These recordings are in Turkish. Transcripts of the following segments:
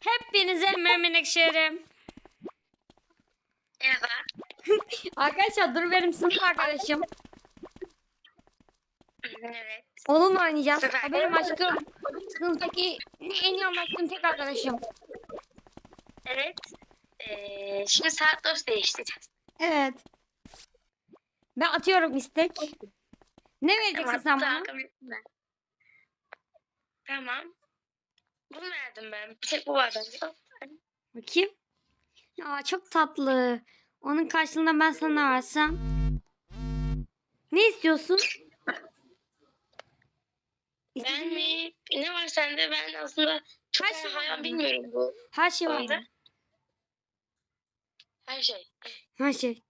Hepinize memnuniyetlerim. Merhaba. Arkadaşlar dur benim sınıf arkadaşım. Evet. Onunla oynayacağız. Süper. O benim aşkım. Sınıftaki en iyi anlaştığım tek arkadaşım. Evet. Ee, şimdi saat dost değiştireceğiz. Evet. Ben atıyorum istek. Ne vereceksin sen bana? Tamam. Bunu verdim ben. Bir tek bu var bende. Bakayım. Aa çok tatlı. Onun karşılığında ben sana versem. Ne istiyorsun? Ben mi? Ne var sende? Ben aslında çok Her şey hayvan bilmiyorum bu. Her şey var. Onda. Her şey. Her şey.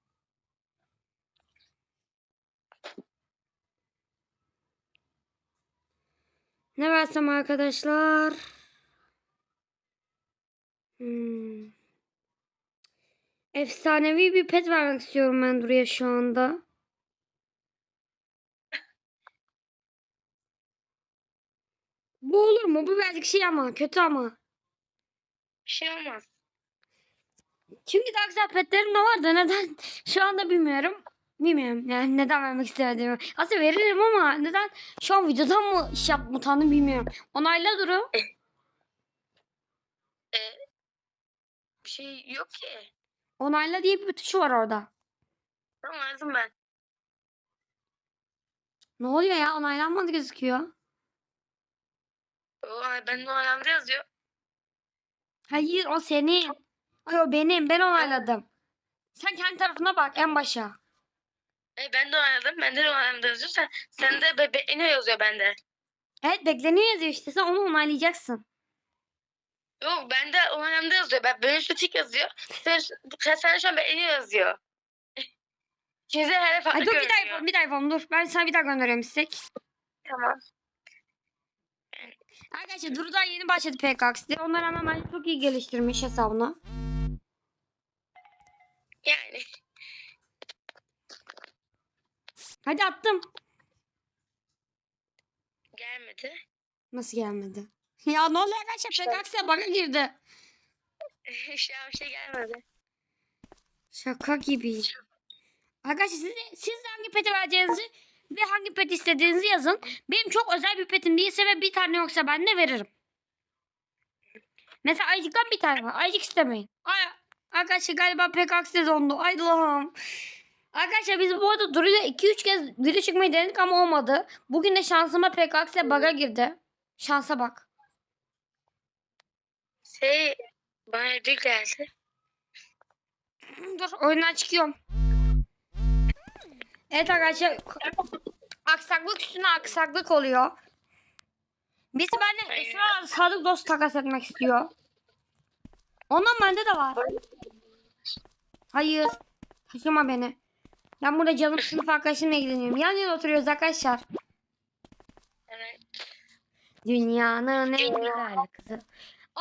Ne versem arkadaşlar? Hmm. Efsanevi bir pet vermek istiyorum ben Duru'ya şu anda. Bu olur mu? Bu birazcık şey ama kötü ama. Bir şey olmaz. Çünkü daha güzel petlerim de var da neden şu anda bilmiyorum. Bilmiyorum yani neden vermek istemediğimi. Aslında veririm ama neden şu an videodan mı iş yaptım utandım bilmiyorum. Onayla Duru. Bir şey yok ki. Onayla diye bir tuşu var orada. Tamam ben. Ne oluyor ya onaylanmadı gözüküyor. Oo, ben aramda yazıyor. Hayır o senin. Ay o benim ben onayladım. Sen kendi tarafına bak en başa. E, ben de oynadım. Bende de aramda yazıyor. Sen, sen de bebe ne yazıyor bende. Evet bekleniyor yazıyor işte sen onu onaylayacaksın. Yok bende aramda yazıyor. Ben benim üstü tik yazıyor. Sen, sen, sen şu an beğeni yazıyor. İkinize her farklı Ay dur bir daha yapalım bir daha yapalım dur. Ben sana bir daha gönderiyorum istek. Tamam. Arkadaşlar Duru daha yeni başladı PKX'de. Onlar hemen bence çok iyi geliştirmiş hesabını. Yani. Hadi attım. Gelmedi. Nasıl gelmedi? Ya ne oluyor arkadaşlar? PKX'e bana girdi. an bir şey gelmedi. Şaka gibi. Arkadaşlar siz, siz hangi peti vereceğinizi ve hangi pet istediğinizi yazın. Benim çok özel bir petim değilse ve bir tane yoksa ben de veririm. Mesela ayıcıktan bir tane var. Ayıcık istemeyin. Ay, arkadaşlar galiba PKX'de dondu. Ay Allah'ım. Arkadaşlar biz bu arada Duru'yla 2-3 kez video çıkmayı denedik ama olmadı. Bugün de şansıma PKX'e bug'a girdi. Şansa bak. Şey bana ödül geldi. Dur oyundan çıkıyorum. Evet arkadaşlar aksaklık üstüne aksaklık oluyor. Birisi benimle Aynen. Esra Sadık Dost takas etmek istiyor. Ondan bende de var. Hayır. Taşıma beni. Ben burada canım sınıf arkadaşımla ilgileniyorum. Yan yana oturuyoruz arkadaşlar. Evet. Dünyanın en güzel kızı.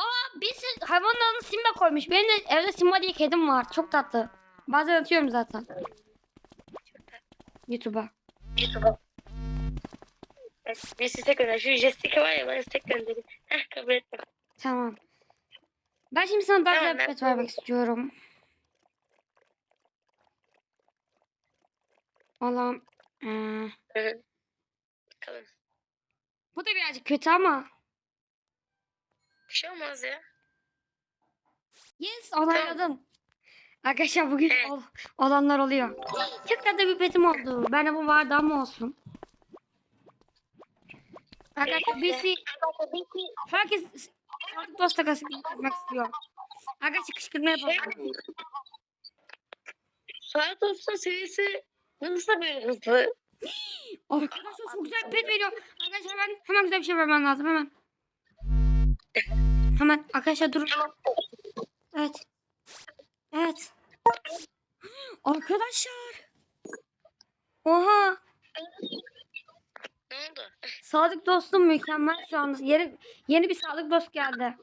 Aa birisi hayvanın adını Simba koymuş. Benim de evde Simba diye kedim var. Çok tatlı. Bazen atıyorum zaten. YouTube'a. YouTube'a. Bir size gönder. Şu Jessica var ya bana istek gönderin. Heh kabul etme. Tamam. Ben şimdi sana daha güzel bir pet vermek istiyorum. Allah'ım. Ee. Bakalım. bu da birazcık kötü ama. Bir şey olmaz ya. Yes onayladım. Arkadaşlar bugün Evet. ol- olanlar oluyor. Çok tatlı bir petim oldu. Ben de bu vardı ama olsun. Arkadaşlar birisi herkes Sadık dost takası yapmak istiyor. Arkadaşlar kışkırtma yapalım. Saat olsun seviyesi nasıl böyle hızlı? Arkadaşlar çok güzel pet veriyor. Arkadaşlar hemen, hemen güzel bir şey vermem lazım hemen. Hemen arkadaşlar durun. Evet. Evet. Arkadaşlar. Oha. Ne oldu? Sadık dostum mükemmel şu anda. Yeni, yeni bir sadık dost geldi.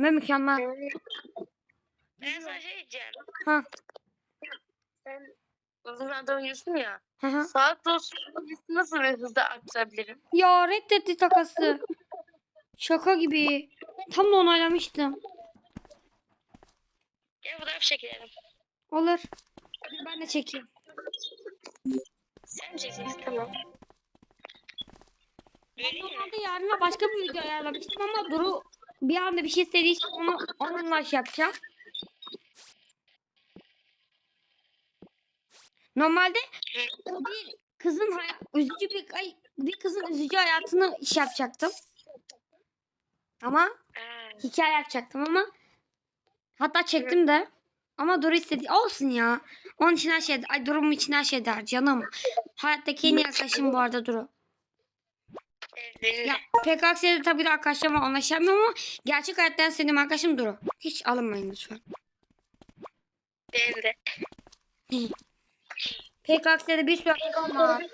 Ve mükemmel. Ben sana şey diyeceğim. Ha. Sen uzun oynuyorsun ya. Hı hı. Saat olsun nasıl bir hızda arttırabilirim? Ya reddetti takası. Şaka gibi. Tam da onaylamıştım. Gel fotoğraf çekelim. Olur. Ben de çekeyim. Sen mi çekeceksin? Tamam. Ben normalde yarına başka bir video ayarlamıştım ama Duru bir anda bir şey istediği için onu onunla şey yapacağım. Normalde bir kızın üzücü bir ay, bir kızın üzücü hayatını iş yapacaktım. Ama Aa, hikaye yapacaktım ama hatta çektim de. Ama Duru istedi. Olsun ya. Onun için her şey, ay Duru'nun için her şey der canım. Hayattaki en iyi arkadaşım bu arada Duru. evet, Ya de. PKX'de tabii de arkadaşlarımla anlaşamıyorum ama gerçek hayattan sevdiğim arkadaşım Duru. Hiç alınmayın lütfen. Benim de. PKX'de bir sürü arkadaşım var.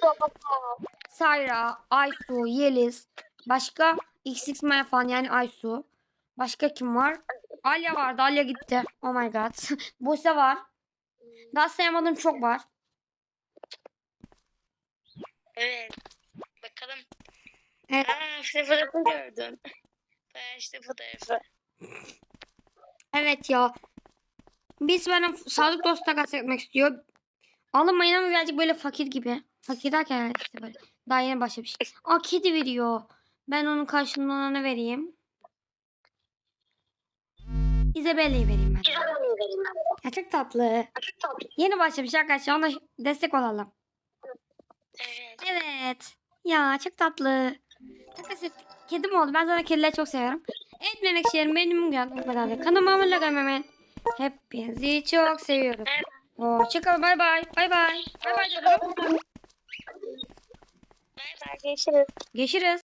Sayra, Aysu, Yeliz, başka XX Maya falan yani Aysu. Başka kim var? Alya vardı. Alya gitti. Oh my god. Buse var. Daha sayamadığım çok var. Evet. Bakalım. Evet. Aa, işte gördüm. Ben işte fotoğrafı. Evet ya. Biz bana Sadık Dost takas etmek istiyor. Alınmayın ama birazcık böyle fakir gibi. Fakir derken yani işte böyle. Daha yeni başlamış. Aa kedi veriyor. Ben onun karşılığında ona vereyim? Isabella'yı vereyim ben. Ya çok tatlı. Yeni başlamış arkadaşlar. Ona destek olalım. Evet. Evet. Ya çok tatlı. Et. Kedim oldu. Ben zaten kedileri çok seviyorum. Evet menekşelerim benim bu kadar. Kanalıma abone olmayı Hepinizi çok seviyorum. Hoşçakalın. Bay bay. Bay bay. Bay bay. Bay bay. Görüşürüz. Görüşürüz.